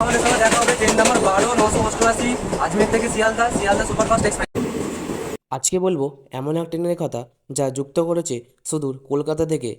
আমাদের সঙ্গে দেখা হবে ট্রেন নাম্বার বারো নশো অষ্টআশি আজমের থেকে শিয়ালদা শিয়ালদা সুপারফাস্ট এক্সপ্রেস আজকে বলব এমন এক ট্রেনের কথা যা যুক্ত করেছে সুদূর কলকাতা থেকে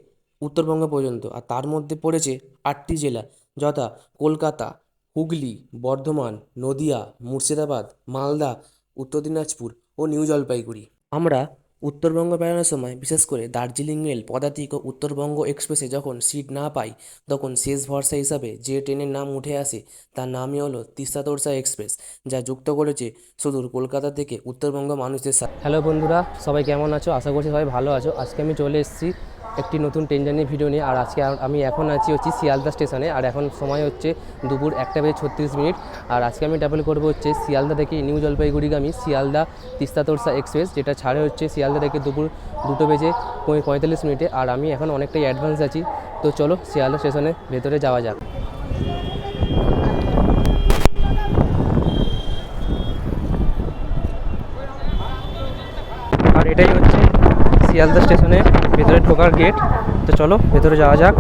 উত্তরবঙ্গ পর্যন্ত আর তার মধ্যে পড়েছে আটটি জেলা যথা কলকাতা হুগলি বর্ধমান নদিয়া মুর্শিদাবাদ মালদা উত্তর দিনাজপুর ও নিউ জলপাইগুড়ি। আমরা উত্তরবঙ্গ বেড়ানোর সময়, বিশেষ করে দার্জিলিং মেল পদাতিক ও উত্তরবঙ্গ এক্সপ্রেসে যখন সিট না পাই, তখন শেষ ভরসা হিসাবে যে ট্রেনের নাম উঠে আসে, তার নামই হলো তিস্তা তোরসা এক্সপ্রেস, যা যুক্ত করেছে সুদূর কলকাতা থেকে উত্তরবঙ্গ মানুষদের সাথে হ্যালো বন্ধুরা, সবাই কেমন আছো? আশা করছি সবাই ভালো আছো। আজকে আমি চলে এসেছি একটি নতুন ট্রেন জার্নি ভিডিও নিয়ে। আর আজকে আমি এখন আছি হচ্ছে শিয়ালদা স্টেশনে আর এখন সময় হচ্ছে দুপুর একটা বেজে ছত্রিশ মিনিট। আর আজকে আমি ট্রাভেল করব হচ্ছে শিয়ালদা থেকে নিউ জলপাইগুড়িগামী শিয়ালদা তিস্তা তোরসা এক্সপ্রেস যেটা ছাড়ে হচ্ছে শিয়ালদা থেকে দুপুর দুটো বেজে পঁয়তাল্লিশ মিনিটে। আর আমি এখন অনেকটাই অ্যাডভান্স আছি। তো চলো শিয়ালদা স্টেশনে ভেতরে যাওয়া যাক আর এটাই হচ্ছে শিয়ালদা স্টেশনে ভেতরে ঢোকার গেট তো চলো ভেতরে যাওয়া যাক।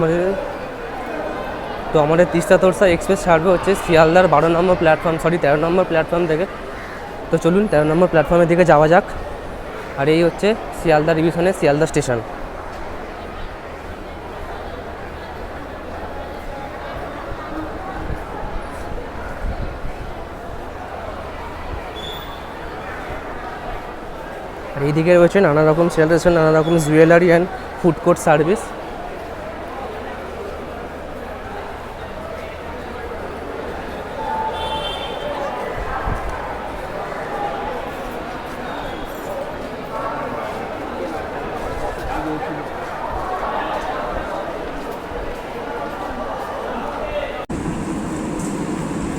আমাদের, তো আমাদের তিস্তা তোরসা এক্সপ্রেস ছাড়বে হচ্ছে শিয়ালদার বারো নম্বর প্ল্যাটফর্ম সরি তেরো নম্বর প্ল্যাটফর্ম থেকে। তো চলুন তেরো নম্বর প্ল্যাটফর্মের দিকে যাওয়া যাক। আর এই হচ্ছে শিয়ালদা রিভিশনের শিয়ালদা স্টেশন আর এইদিকে রয়েছে নানা রকম স্টেশন নানা রকম jewellery and food court service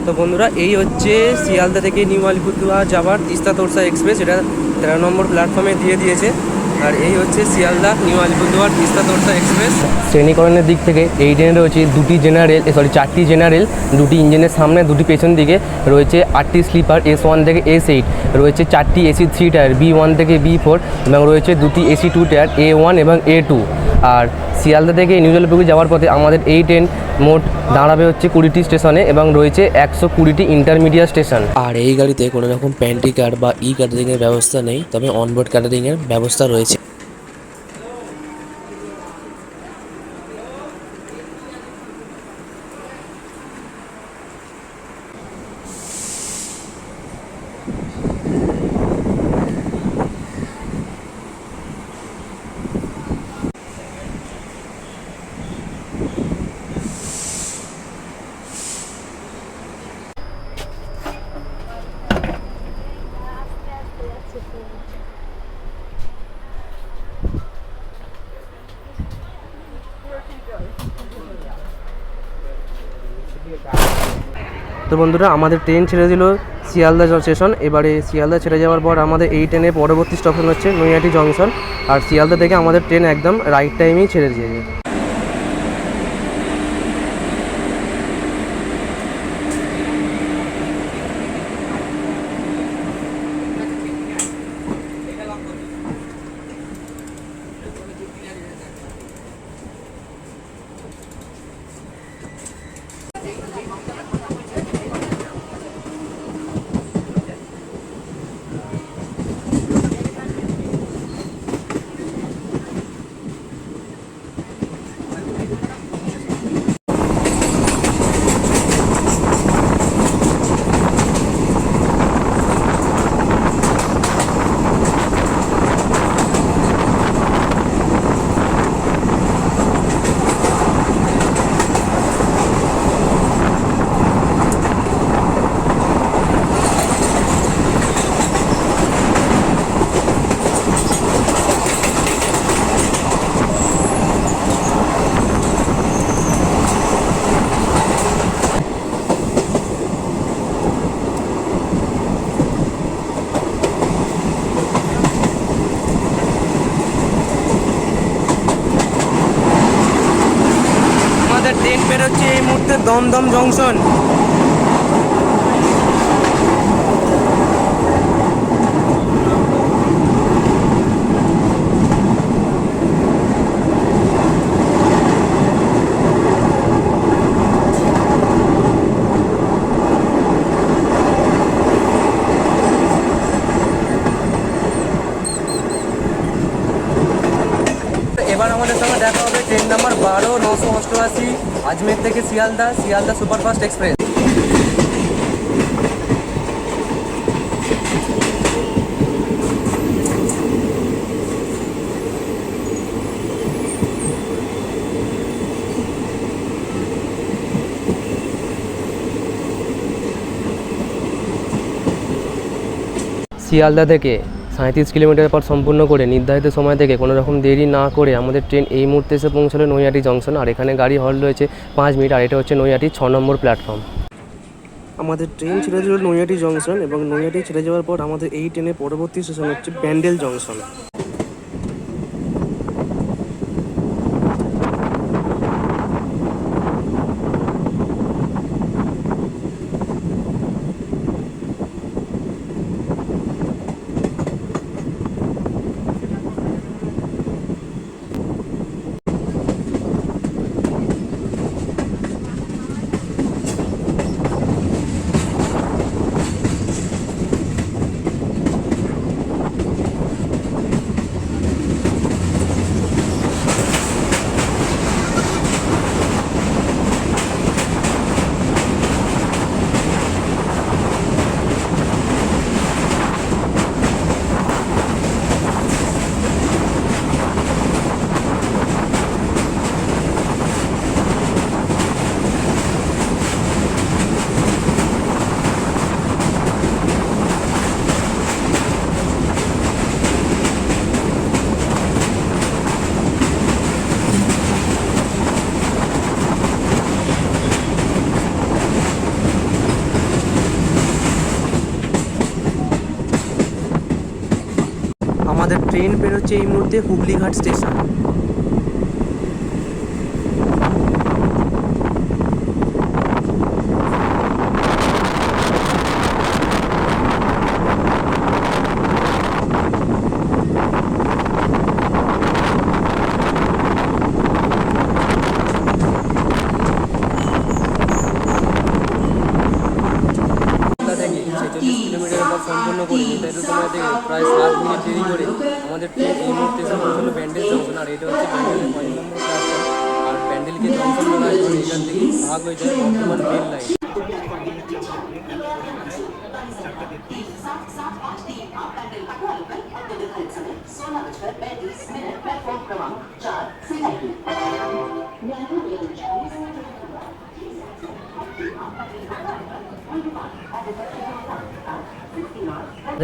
তো বন্ধুরা, এই হচ্ছে শিয়ালদা থেকে নিউ আলিপুরদুয়ার যাওয়ার তিস্তা তোরসা এক্সপ্রেস এটা তেরো নম্বর প্ল্যাটফর্মে দিয়ে দিয়েছে। আর এই হচ্ছে শিয়ালদা নিউ আলিপুরদুয়ার তিস্তা তোরসা এক্সপ্রেস। শ্রেণীকরণের দিক থেকে এই ট্রেনে রয়েছে দুটি জেনারেল সরি চারটি জেনারেল দুটি ইঞ্জিনের সামনে, দুটি পেছন দিকে। রয়েছে আটটি স্লিপার এস ওয়ান থেকে এস এইট রয়েছে চারটি AC three tier B one থেকে বি ফোর এবং রয়েছে দুটি AC two tier A one এবং এ টু আর শিয়ালদা থেকে নিউ জলপাইগুড়ি যাওয়ার পথে আমাদের এই ট্রেন মোট দাঁড়াবে হচ্ছে কুড়িটি স্টেশনে এবং রয়েছে একশো কুড়িটি ইন্টারমিডিয়েট স্টেশন আর এই গাড়িতে কোনো রকম প্যান্ট্রি কার্ড বা ই ক্যাটারিংয়ের ব্যবস্থা নেই, তবে অনবোর্ড ক্যাটারিংয়ের ব্যবস্থা রয়েছে। বন্ধুরা, আমাদের ট্রেন ছেড়ে দিল শিয়ালদা স্টেশন এবারে শিয়ালদা ছেড়ে যাওয়ার পর আমাদের এই ট্রেনের পরবর্তী স্টেশন হচ্ছে নৈহাটি জংশন আর শিয়ালদা থেকে আমাদের ট্রেন একদম রাইট টাইমেই ছেড়ে দিয়ে দিয়েছে। দমদম জংশন। এবার আমাদের সঙ্গে দেখা হবে ট্রেন নাম্বার বারো নশো অষ্টআশি। আজমের থেকে শিয়ালদা শিয়ালদা সুপারফাস্ট এক্সপ্রেস শিয়ালদা থেকে সাঁত্রিশ কিলোমিটার পর সম্পূর্ণ করে নির্ধারিত সময় থেকে কোনো রকম দেরি না করে আমাদের ট্রেন এই মুহূর্তে এসে পৌঁছলো নৈহাটি জংশন। আর এখানে গাড়ি হল রয়েছে পাঁচ মিনিট। আর এটা হচ্ছে নৈহাটি ছ নম্বর প্ল্যাটফর্ম আমাদের ট্রেন ছেড়ে দিল নৈহাটি জংশন এবং নৈহাটি ছেড়ে যাওয়ার পর আমাদের এই ট্রেনের পরবর্তী স্টেশন হচ্ছে ব্যান্ডেল জংশন আমাদের বেরোচ্ছে এই মুহূর্তে হুগলিঘাট স্টেশন। কিলোমিটার পর সম্পূর্ণ করে সময় থেকে প্রায় সাত মিনিট দেরি করে। ভাগ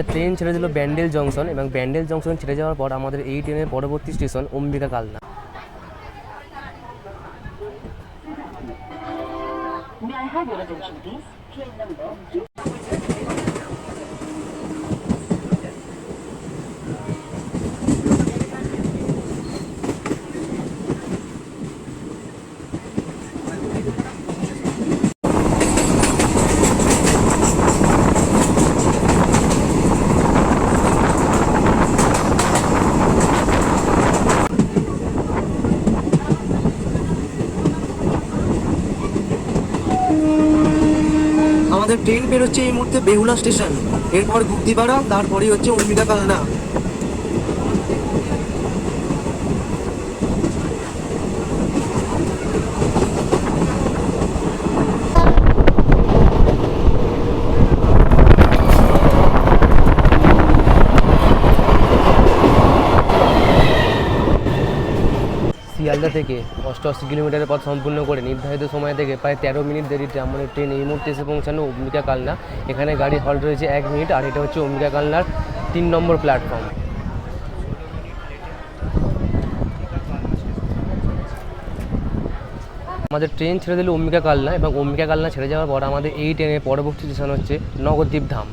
ট্রেন ছেড়ে দিল ব্যান্ডেল জংশন এবং ব্যান্ডেল জংশন ছেড়ে যাওয়ার পর আমাদের এই ট্রেনের পরবর্তী স্টেশন অম্বিকা কালনা। 잘 내려주시기 기획 넘버 আমাদের ট্রেন বেরোচ্ছে এই মুহূর্তে বেহুলা স্টেশন। এরপর গুপ্তিপাড়া, তারপরেই হচ্ছে অম্বিকা কালনা। শিয়ালদা থেকে অষ্টআশি কিলোমিটারের পথ সম্পূর্ণ করে নির্ধারিত সময় থেকে প্রায় তেরো মিনিট দেরিতে আমাদের ট্রেন এই মুহূর্তে এসে পৌঁছানো অম্বিকা কালনা। এখানে গাড়ি হল্ট রয়েছে এক মিনিট, আর এটা হচ্ছে অম্বিকা কালনার তিন নম্বর প্ল্যাটফর্ম আমাদের ট্রেন ছেড়ে দিল অম্বিকা কালনা এবং অম্বিকা কালনা ছেড়ে যাওয়ার পর আমাদের এই ট্রেনের পরবর্তী স্টেশন হচ্ছে নগরদ্বীপ ধাম।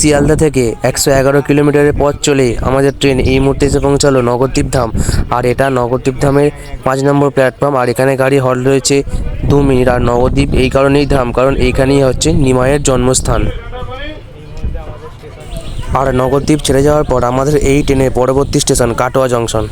শিয়ালদা থেকে একশো এগারো কিলোমিটারের পথ চলে আমাদের ট্রেন এই মুহূর্তে এসে পৌঁছালো নগরদ্বীপ ধাম আর এটা নগরদ্বীপ ধামের পাঁচ নম্বর প্ল্যাটফর্ম। আর এখানে গাড়ি হল রয়েছে দু মিনিট। আর নবদ্বীপ এই কারণেই ধাম, কারণ এইখানেই হচ্ছে নিমাইয়ের জন্মস্থান। আর নগরদ্বীপ ছেড়ে যাওয়ার পর আমাদের এই ট্রেনের পরবর্তী স্টেশন কাটোয়া জংশন।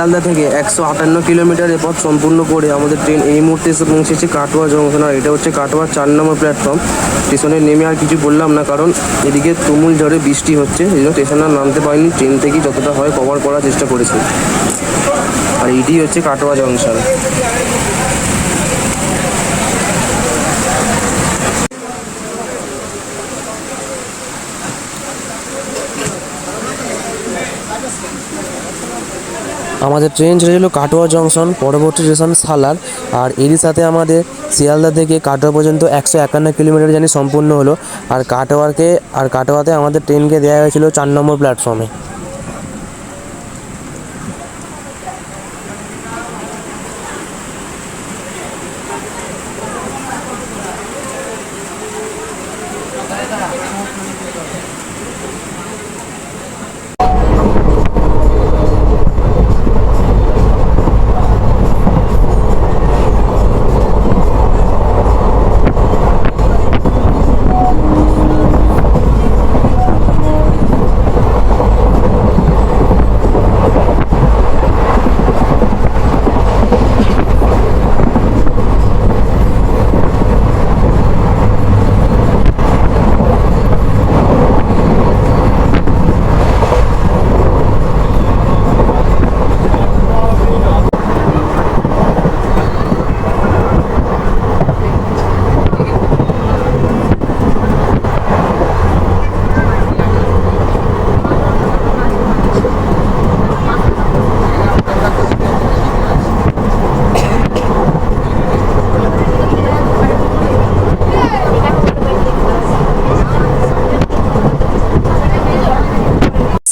শিয়ালদা থেকে একশো আটান্ন কিলোমিটার পথ সম্পূর্ণ করে আমাদের ট্রেন এই মুহূর্তে এসে পৌঁছেছে কাটোয়া জংশন। আর এটা হচ্ছে কাটোয়া চার নম্বর প্ল্যাটফর্ম স্টেশনে নেমে আর কিছু বললাম না, কারণ এদিকে তুমুল ঝড়ে বৃষ্টি হচ্ছে। এই জন্য স্টেশন নামতে পারিনি। ট্রেন থেকেই যতটা হয় কভার করার চেষ্টা করেছি। আর এটি হচ্ছে কাটোয়া জংশন। আমাদের ট্রেন ছেড়েছিল কাটোয়া জংশন পরবর্তী স্টেশন সালার। আর এরই সাথে আমাদের শিয়ালদা থেকে কাটোয়া পর্যন্ত একশো একান্ন কিলোমিটার জানি সম্পূর্ণ হলো। আর কাটোয়াকে আর কাটোয়াতে আমাদের ট্রেনকে দেওয়া হয়েছিল চার নম্বর প্ল্যাটফর্মে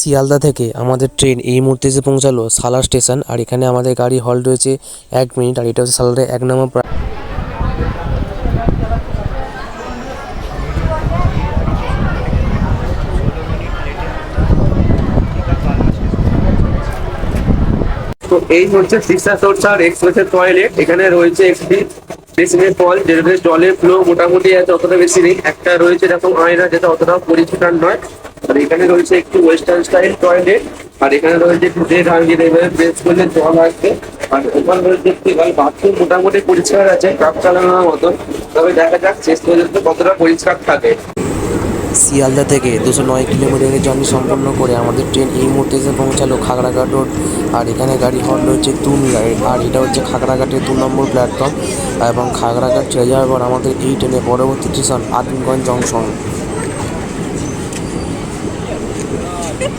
শিয়ালদা থেকে আমাদের ট্রেন এই মুহূর্তে এসে পৌঁছালো সালার স্টেশন আর এখানে আমাদের গাড়ি হল রয়েছে এক মিনিট আর এটা হচ্ছে সালারের এক নম্বর তো এই হচ্ছে সিক্সা সোর্সার এক্সপ্রেসের টয়লেট এখানে রয়েছে একটি বেসিনের ফল যেটাতে জলের ফ্লো মোটামুটি আছে অতটা বেশি নেই। একটা রয়েছে এরকম আয়না, যেটা অতটা পরিষ্কার নয়। আর এখানে রয়েছে একটু ওয়েস্টার্ন স্টাইল টয়লেট, আর এখানে রয়েছে একটু ডে ভাঙিয়ে দেবে বেশ করলে জল আসবে আর ওখানে রয়েছে একটি বাথরুম মোটামুটি পরিষ্কার আছে কাপ চালানোর মতন। তবে দেখা যাক শেষ পর্যন্ত কতটা পরিষ্কার থাকে। শিয়ালদা থেকে দুশো নয় কিলোমিটারের জার্নি সম্পন্ন করে আমাদের ট্রেন এই মুহূর্তে এসে পৌঁছালো খাগড়াঘাট রোড আর এখানে গাড়ি হল রয়েছে মিনিট আর এটা হচ্ছে খাগড়াঘাটের দু নম্বর প্ল্যাটফর্ম এবং খাগড়াঘাট ছেড়ে যাওয়ার পর আমাদের এই ট্রেনের পরবর্তী স্টেশন আদিমগঞ্জ জংশন শিয়ালদা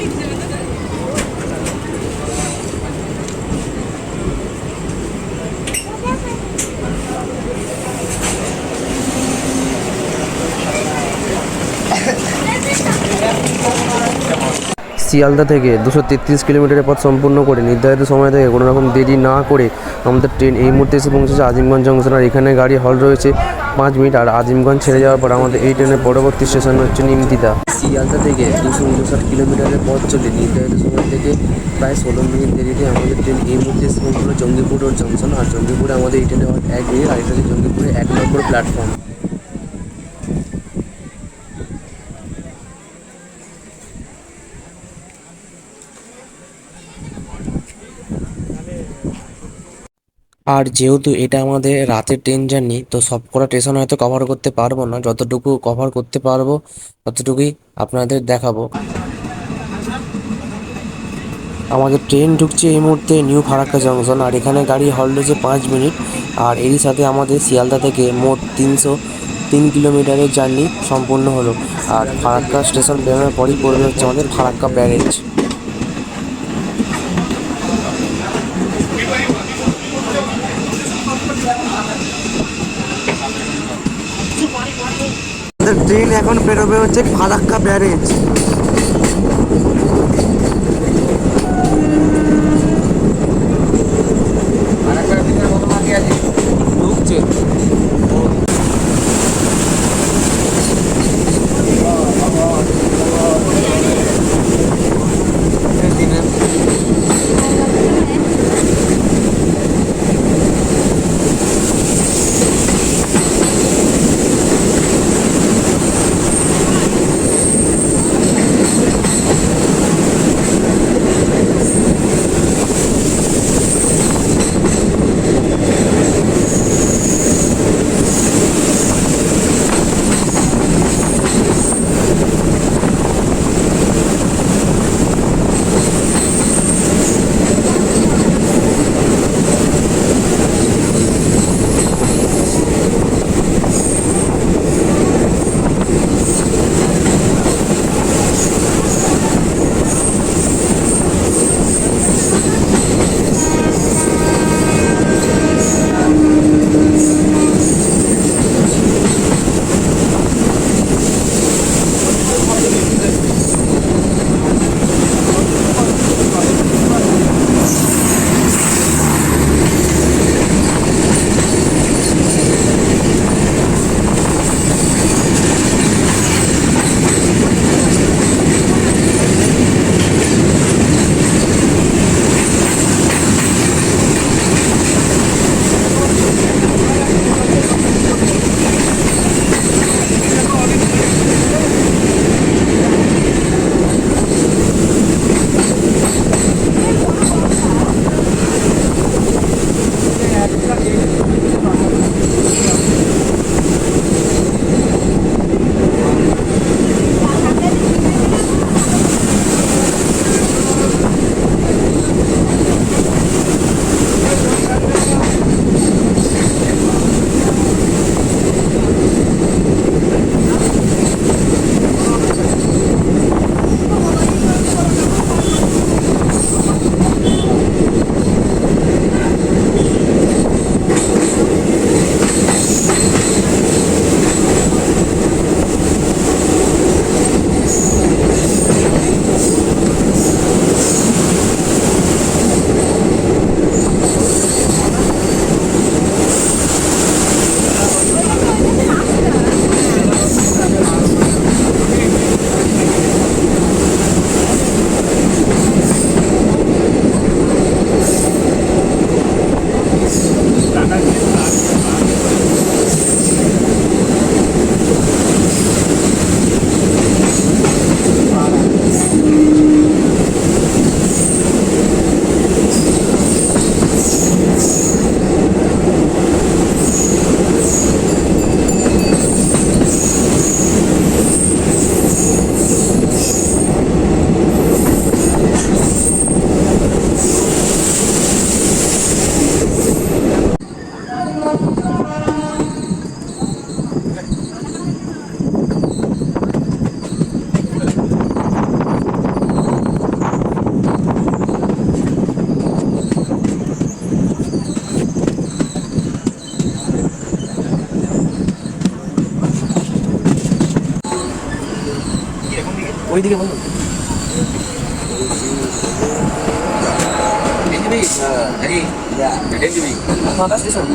থেকে দুশো তেত্রিশ কিলোমিটারের পথ সম্পূর্ণ করে নির্ধারিত সময় থেকে কোনো রকম দেরি না করে আমাদের ট্রেন এই মুহূর্তে এসে পৌঁছেছে আজিমগঞ্জ জংশন। আর এখানে গাড়ি হল রয়েছে। পাঁচ মিনিট। আর আজিমগঞ্জ ছেড়ে যাওয়ার পর আমাদের এই ট্রেনের পরবর্তী স্টেশন হচ্ছে নিমতিদা শিয়ালদা থেকে দুশো উনষাট কিলোমিটারের পথ চলে নির্ধারিত সময় থেকে প্রায় ষোলো মিনিট দেরিতে আমাদের ট্রেন এই মুহূর্তে স্টেশন হলো জঙ্গিপুর রোড জংশন। আর জঙ্গিপুরে আমাদের এই ট্রেনে এক মিনিট, আর এটা জঙ্গিপুরে এক নম্বর প্ল্যাটফর্ম। আর যেহেতু এটা আমাদের রাতের ট্রেন জার্নি তো সব কটা স্টেশন হয়তো কভার করতে পারব না। যতটুকু কভার করতে পারব, ততটুকুই আপনাদের দেখাবো। আমাদের ট্রেন ঢুকছে এই মুহূর্তে নিউ ফারাক্কা জংশন আর এখানে গাড়ি হল্ড হচ্ছে পাঁচ মিনিট। আর এরই সাথে আমাদের শিয়ালদা থেকে মোট তিনশো তিন কিলোমিটারের জার্নি সম্পূর্ণ হলো। আর ফারাক্কা স্টেশন বেরোনোর পরই পড়বে হচ্ছে আমাদের ফারাক্কা ব্যারেজ। ট্রেন এখন বেরোবে হচ্ছে ফারাক্কা ব্যারেজ। ওইদিকে বলো ফাঁকা স্টেশন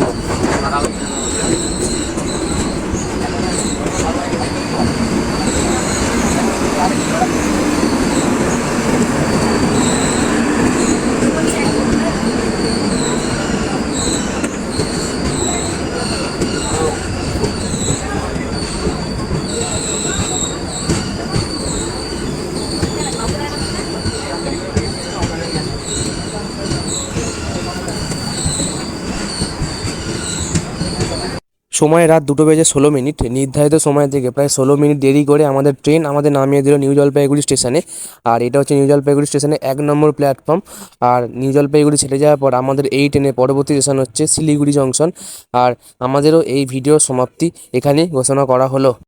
সময় রাত দুটো বেজে ষোলো মিনিট। নির্ধারিত সময় থেকে প্রায় ষোলো মিনিট দেরি করে আমাদের ট্রেন আমাদের নামিয়ে দিল নিউ জলপাইগুড়ি স্টেশনে। আর এটা হচ্ছে নিউ জলপাইগুড়ি স্টেশনে এক নম্বর প্ল্যাটফর্ম। আর নিউ জলপাইগুড়ি ছেড়ে যাওয়ার পর আমাদের এই ট্রেনের পরবর্তী স্টেশন হচ্ছে শিলিগুড়ি জংশন। আর আমাদেরও এই ভিডিও সমাপ্তি এখানে ঘোষণা করা হলো।